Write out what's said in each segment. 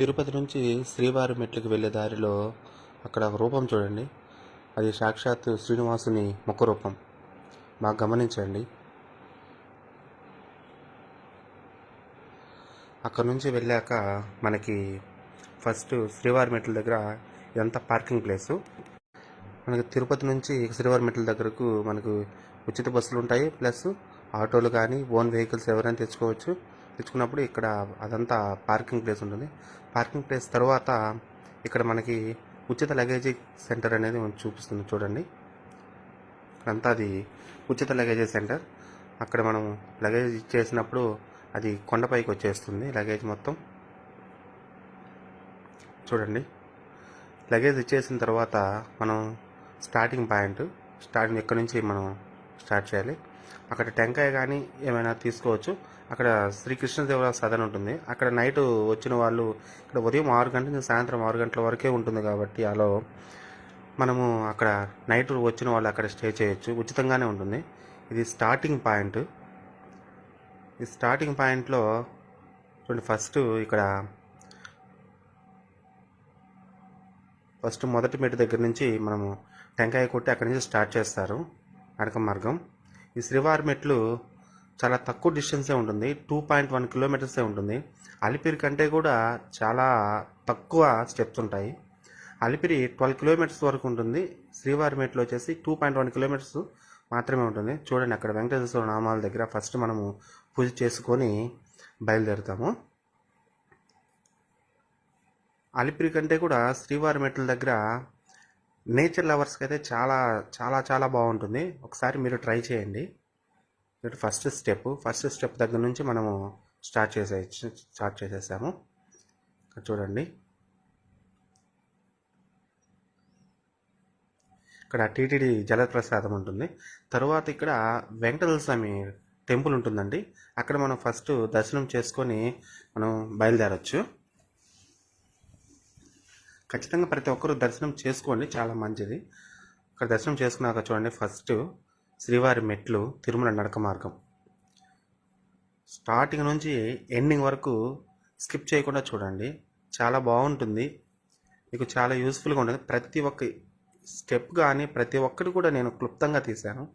తిరుపతి నుంచి శ్రీవారి మెట్లకు వెళ్ళే దారిలో అక్కడ ఒక రూపం చూడండి. అది సాక్షాత్ శ్రీనివాసుని ముఖ రూపం. బాగా గమనించండి. అక్కడ నుంచి వెళ్ళాక మనకి ఫస్ట్ శ్రీవారి మెట్ల దగ్గర ఇదంతా పార్కింగ్ ప్లేసు? మనకి తిరుపతి నుంచి శ్రీవారి మెట్ల దగ్గరకు మనకు ఉచిత బస్సులు ఉంటాయి. ప్లస్ ఆటోలు కానీ ఓన్ వెహికల్స్ ఎవరైనా తెచ్చుకోవచ్చు. తెచ్చుకున్నప్పుడు ఇక్కడ అదంతా పార్కింగ్ ప్లేస్ ఉంటుంది. పార్కింగ్ ప్లేస్ తర్వాత ఇక్కడ మనకి ఉచిత లగేజీ సెంటర్ అనేది చూపిస్తుంది చూడండి. అంతా అది ఉచిత లగేజీ సెంటర్. అక్కడ మనం లగేజ్ ఇచ్చేసినప్పుడు అది కొండపైకి వచ్చేస్తుంది లగేజ్ మొత్తం. చూడండి. లగేజ్ ఇచ్చేసిన తర్వాత మనం స్టార్టింగ్ పాయింట్ స్టార్టింగ్ ఎక్కడి నుంచి మనం స్టార్ట్ చేయాలి? అక్కడ టెంకాయ కానీ ఏమైనా తీసుకోవచ్చు. అక్కడ శ్రీకృష్ణదేవరాయ సదన్ ఉంటుంది. అక్కడ నైట్ వచ్చిన వాళ్ళు ఇక్కడ ఉదయం ఆరు గంటల నుంచి సాయంత్రం ఆరు గంటల వరకే ఉంటుంది కాబట్టి అలో మనము అక్కడ నైట్ వచ్చిన వాళ్ళు అక్కడ స్టే చేయొచ్చు. ఉచితంగానే ఉంటుంది. ఇది స్టార్టింగ్ పాయింట్ ఈ స్టార్టింగ్ పాయింట్లో చూడండి ఫస్ట్ ఇక్కడ ఫస్ట్ మొదటి మెట్టు దగ్గర నుంచి మనము టెంకాయ కొట్టి అక్కడి నుంచి స్టార్ట్ చేస్తారు. నడక మార్గం. ఈ శ్రీవారి మెట్లు చాలా తక్కువ డిస్టెన్సే ఉంటుంది. టూ పాయింట్ వన్ కిలోమీటర్సే ఉంటుంది. అలిపిరి కంటే కూడా చాలా తక్కువ స్టెప్స్ ఉంటాయి. అలిపిరి ట్వెల్వ్ కిలోమీటర్స్ వరకు ఉంటుంది. శ్రీవారిమేటలో వచ్చేసి టూ పాయింట్ వన్ కిలోమీటర్స్ మాత్రమే ఉంటుంది. చూడండి అక్కడ వెంకటేశ్వర నామాల దగ్గర ఫస్ట్ మనము పూజ చేసుకొని బయలుదేరుతాము. అలిపిరి కంటే కూడా శ్రీవారిమెట్ల దగ్గర నేచర్ లవర్స్కి అయితే చాలా చాలా చాలా బాగుంటుంది. ఒకసారి మీరు ట్రై చేయండి. ఫస్ట్ స్టెప్ ఫస్ట్ స్టెప్ దగ్గర నుంచి మనము స్టార్ట్ చేసే స్టార్ట్ చేసేసాము. చూడండి. ఇక్కడ టీటీడీ జలప్రసాదం ఉంటుంది. తర్వాత ఇక్కడ వెంకటేశ్వర స్వామి టెంపుల్ ఉంటుందండి. అక్కడ మనం ఫస్ట్ దర్శనం చేసుకొని మనం బయలుదేరచ్చు. ఖచ్చితంగా ప్రతి ఒక్కరూ దర్శనం చేసుకోండి చాలా మంచిది. ఇక్కడ దర్శనం చేసుకున్నాక చూడండి ఫస్ట్ శ్రీవారి మెట్లు తిరుమల నడక మార్గం. స్టార్టింగ్ నుంచి ఎండింగ్ వరకు స్కిప్ చేయకుండా చూడండి. చాలా బాగుంటుంది. మీకు చాలా యూస్ఫుల్గా ఉంటుంది. ప్రతి ఒక్క స్టెప్ కానీ ప్రతి ఒక్కటి కూడా నేను క్లుప్తంగా తీశాను.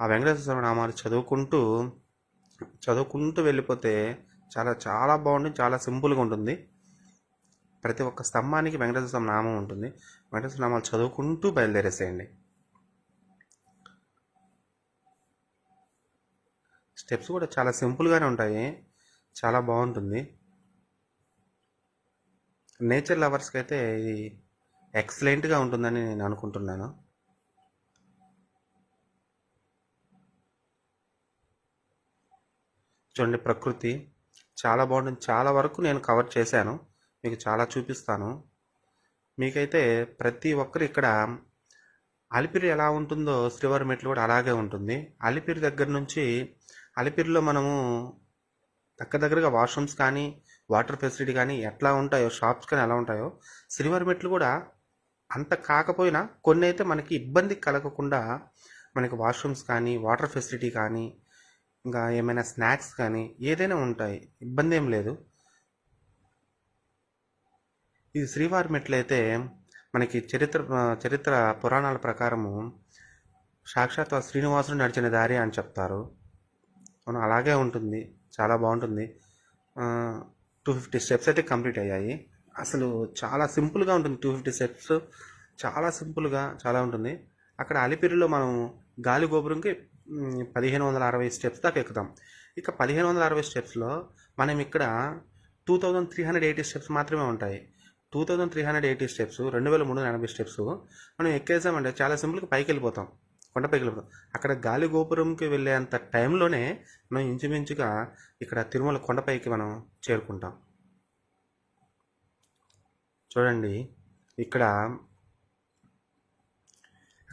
ఆ వెంకటేశ్వర స్వామి నామాలు చదువుకుంటూ చదువుకుంటూ వెళ్ళిపోతే చాలా చాలా బాగుంటుంది. చాలా సింపుల్గా ఉంటుంది. ప్రతి ఒక్క స్తంభానికి వెంకటేశ్వర స్వామి నామం ఉంటుంది. వెంకటేశ్వర నామాలు చదువుకుంటూ బయలుదేరేసేయండి. స్టెప్స్ కూడా చాలా సింపుల్గానే ఉంటాయి. చాలా బాగుంటుంది. నేచర్ లవర్స్కి అయితే ఇది ఎక్సలెంట్గా ఉంటుందని నేను అనుకుంటున్నాను. చూడండి ప్రకృతి చాలా బాగుంటుంది. చాలా వరకు నేను కవర్ చేశాను. మీకు చాలా చూపిస్తాను. మీకైతే ప్రతి ఒక్కరు ఇక్కడ అలిపిరి ఎలా ఉంటుందో శ్రీవారి మెట్లు కూడా అలాగే ఉంటుంది. అలిపిరి దగ్గర నుంచి అలిపిరిలో మనము దగ్గర దగ్గరగా వాష్రూమ్స్ కానీ వాటర్ ఫెసిలిటీ కానీ ఎట్లా ఉంటాయో షాప్స్ కానీ ఎలా ఉంటాయో శ్రీవారి మెట్లు కూడా అంత కాకపోయినా కొన్ని అయితే మనకి ఇబ్బంది కలగకుండా మనకి వాష్రూమ్స్ కానీ వాటర్ ఫెసిలిటీ కానీ ఇంకా ఏమైనా స్నాక్స్ కానీ ఏదైనా ఉంటాయి. ఇబ్బంది ఏం లేదు. ఇది శ్రీవారి మెట్లు అయితే మనకి చరిత్ర చరిత్ర పురాణాల ప్రకారము సాక్షాత్ శ్రీనివాసుడు నడిచిన దారి అని చెప్తారు. మనం అలాగే ఉంటుంది. చాలా బాగుంటుంది. టూ ఫిఫ్టీ స్టెప్స్ అయితే కంప్లీట్ అయ్యాయి. అసలు చాలా సింపుల్గా ఉంటుంది టూ ఫిఫ్టీ స్టెప్స్ చాలా సింపుల్గా చాలా ఉంటుంది. అక్కడ అలిపిరిలో మనం గాలి గోపురంకి పదిహేను వందల అరవై స్టెప్స్ దాకా ఎక్కుతాం. ఇక పదిహేను వందల అరవై స్టెప్స్లో మనం ఇక్కడ two thousand three hundred eighty steps మాత్రమే ఉంటాయి. Two thousand three hundred eighty steps రెండు వేల మూడు వందల ఎనభై స్టెప్స్ మనం ఎక్కేసామంటే చాలా సింపుల్గా పైకి వెళ్ళిపోతాం కొండపైకి వెళ్ళిపోతాం అక్కడ గాలి గోపురంకి వెళ్ళేంత టైంలోనే మనం ఇంచుమించుగా ఇక్కడ తిరుమల కొండపైకి మనం చేరుకుంటాం. చూడండి ఇక్కడ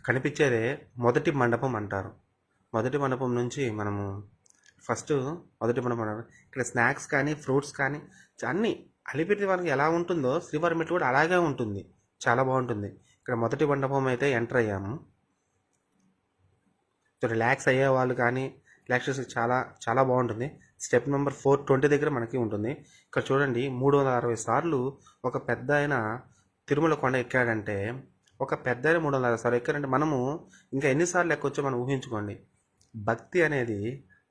కనిపించేదే మొదటి మండపం అంటారు. మొదటి మండపం నుంచి మనము ఫస్ట్ మొదటి మండపం అంటారు. ఇక్కడ స్నాక్స్ కానీ ఫ్రూట్స్ కానీ అన్నీ అలిపిరి వారికి ఎలా ఉంటుందో శ్రీవారి మెట్లు కూడా అలాగే ఉంటుంది. చాలా బాగుంటుంది. ఇక్కడ మొదటి మండపం అయితే ఎంటర్ అయ్యాము. రిలాక్స్ అయ్యే వాళ్ళు కానీ రిలాక్సేషన్ చాలా చాలా బాగుంటుంది. స్టెప్ నెంబర్ ఫోర్ ట్వంటీ దగ్గర మనకి ఉంటుంది. ఇక్కడ చూడండి మూడు వందల అరవై సార్లు ఒక పెద్ద ఆయన తిరుమల కొండ ఎక్కాడంటే ఒక పెద్ద ఆయన మూడు వందల అరవై సార్లు ఎక్కాడంటే మనము ఇంకా ఎన్నిసార్లు ఎక్కొచ్చో మనం ఊహించుకోండి. భక్తి అనేది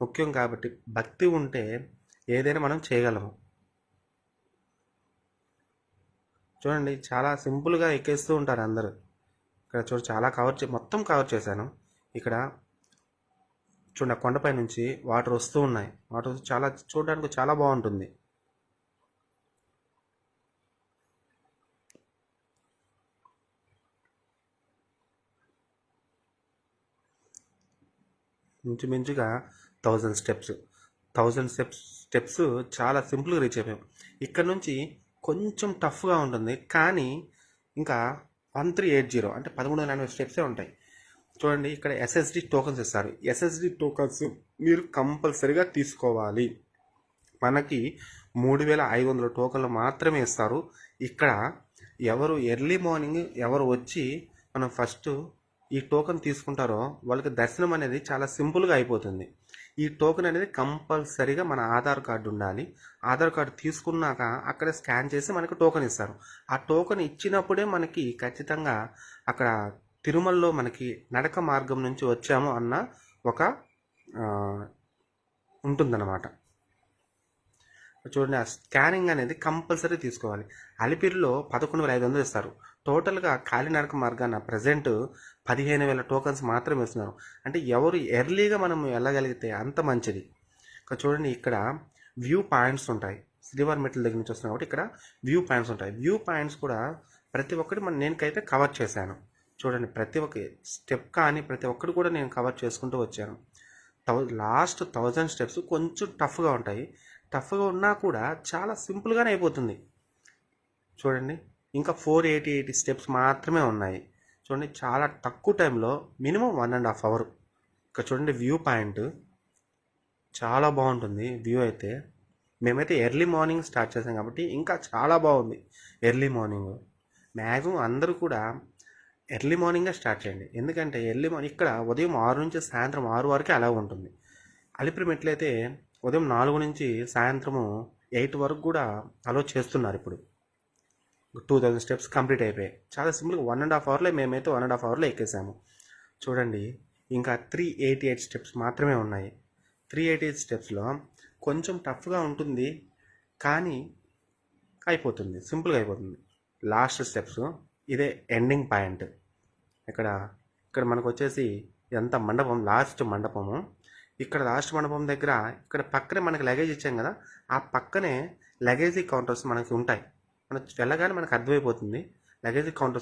ముఖ్యం కాబట్టి భక్తి ఉంటే ఏదైనా మనం చేయగలము. చూడండి చాలా సింపుల్గా ఎక్కేస్తూ ఉంటారు అందరూ. ఇక్కడ చూడు చాలా కవర్ చే మొత్తం కవర్ చేశాను. ఇక్కడ చూడండి కొండపై నుంచి వాటర్ వస్తూ ఉన్నాయి. వాటర్ చాలా చూడడానికి చాలా బాగుంటుంది. ఇంచుమించుగా thousand steps. Thousand steps steps చాలా సింపుల్గా రీచ్ అయిపోయాం. ఇక్కడ నుంచి కొంచెం టఫ్గా ఉంటుంది కానీ ఇంకా వన్ త్రీ ఎయిట్ జీరో అంటే పదమూడు వందల ఎనభై స్టెప్సే ఉంటాయి. చూడండి ఇక్కడ ఎస్ఎస్డి టోకన్స్ ఇస్తారు. ఎస్ఎస్డి టోకన్స్ మీరు కంపల్సరిగా తీసుకోవాలి. మనకి మూడు వేల ఐదు వందల టోకన్లు మాత్రమే ఇస్తారు. ఇక్కడ ఎవరు ఎర్లీ మార్నింగ్ ఎవరు వచ్చి మనం ఫస్ట్ ఈ టోకెన్ తీసుకుంటారో వాళ్ళకి దర్శనం అనేది చాలా సింపుల్గా అయిపోతుంది. ఈ టోకెన్ అనేది కంపల్సరీగా మన ఆధార్ కార్డు ఉండాలి. ఆధార్ కార్డు తీసుకున్నాక అక్కడ స్కాన్ చేసి మనకి టోకెన్ ఇస్తారు. ఆ టోకెన్ ఇచ్చినప్పుడే మనకి ఖచ్చితంగా అక్కడ తిరుమలలో మనకి నడక మార్గం నుంచి వచ్చాము అన్న ఒక ఉంటుందన్నమాట. చూడండి ఆ స్కానింగ్ అనేది కంపల్సరీ తీసుకోవాలి. అలిపిరిలో పదకొండు వేల ఐదు వందలు ఇస్తారు. టోటల్గా కాలినడక మార్గాన ప్రజెంట్ పదిహేను వేల టోకన్స్ మాత్రమే ఇస్తున్నారు. అంటే ఎవరు ఎర్లీగా మనం వెళ్ళగలిగితే అంత మంచిది. ఇక చూడండి ఇక్కడ వ్యూ పాయింట్స్ ఉంటాయి. శ్రీవారి మెట్ల దగ్గర నుంచి వస్తున్నాయి కాబట్టి ఇక్కడ వ్యూ పాయింట్స్ ఉంటాయి. వ్యూ పాయింట్స్ కూడా ప్రతి ఒక్కటి మన నేనకైతే కవర్ చేశాను. చూడండి ప్రతి ఒక్క స్టెప్ కానీ ప్రతి ఒక్కటి కూడా నేను కవర్ చేసుకుంటూ వచ్చాను. థౌ లాస్ట్ థౌజండ్ స్టెప్స్ కొంచెం టఫ్గా ఉంటాయి. టఫ్గా ఉన్నా కూడా చాలా సింపుల్గానే అయిపోతుంది. చూడండి ఇంకా ఫోర్ ఎయిటీ ఎయిటీ స్టెప్స్ మాత్రమే ఉన్నాయి. చూడండి చాలా తక్కువ టైంలో minimum one and half hour. ఇక్కడ చూడండి వ్యూ పాయింట్. చాలా బాగుంటుంది వ్యూ అయితే. మేమైతే ఎర్లీ మార్నింగ్ స్టార్ట్ చేసాం కాబట్టి ఇంకా చాలా బాగుంది ఎర్లీ మార్నింగ్. మ్యాక్సిమం అందరూ కూడా ఎర్లీ మార్నింగే స్టార్ట్ చేయండి. ఎందుకంటే ఎర్లీ మార్నింగ్ ఇక్కడ ఉదయం ఆరు నుంచి సాయంత్రం ఆరు వరకు అలా ఉంటుంది. అలిపిరి మెట్లయితే ఉదయం నాలుగు నుంచి సాయంత్రము ఎయిట్ వరకు కూడా అలో చేస్తున్నారు ఇప్పుడు. టూ థౌజండ్ స్టెప్స్ కంప్లీట్ అయిపోయాయి. చాలా సింపుల్గా వన్ అండ్ హాఫ్ అవర్లో మేమైతే వన్ అండ్ హాఫ్ అవర్లో ఎక్కేసాము. చూడండి ఇంకా త్రీ ఎయిటీ ఎయిట్ స్టెప్స్ మాత్రమే ఉన్నాయి. త్రీ ఎయిటీ ఎయిట్ స్టెప్స్లో కొంచెం టఫ్గా ఉంటుంది కానీ అయిపోతుంది. సింపుల్గా అయిపోతుంది. లాస్ట్ స్టెప్స్ ఇదే ఎండింగ్ పాయింట్ ఇక్కడ ఇక్కడ మనకు వచ్చేసి ఎంత మండపం లాస్ట్ మండపము. ఇక్కడ లాస్ట్ మండపం దగ్గర ఇక్కడ పక్కనే మనకి లగేజ్ ఇచ్చాం కదా ఆ పక్కనే లగేజీ కౌంటర్స్ మనకి ఉంటాయి. మనం వెళ్ళగానే మనకు అర్థమైపోతుంది. Luggage counters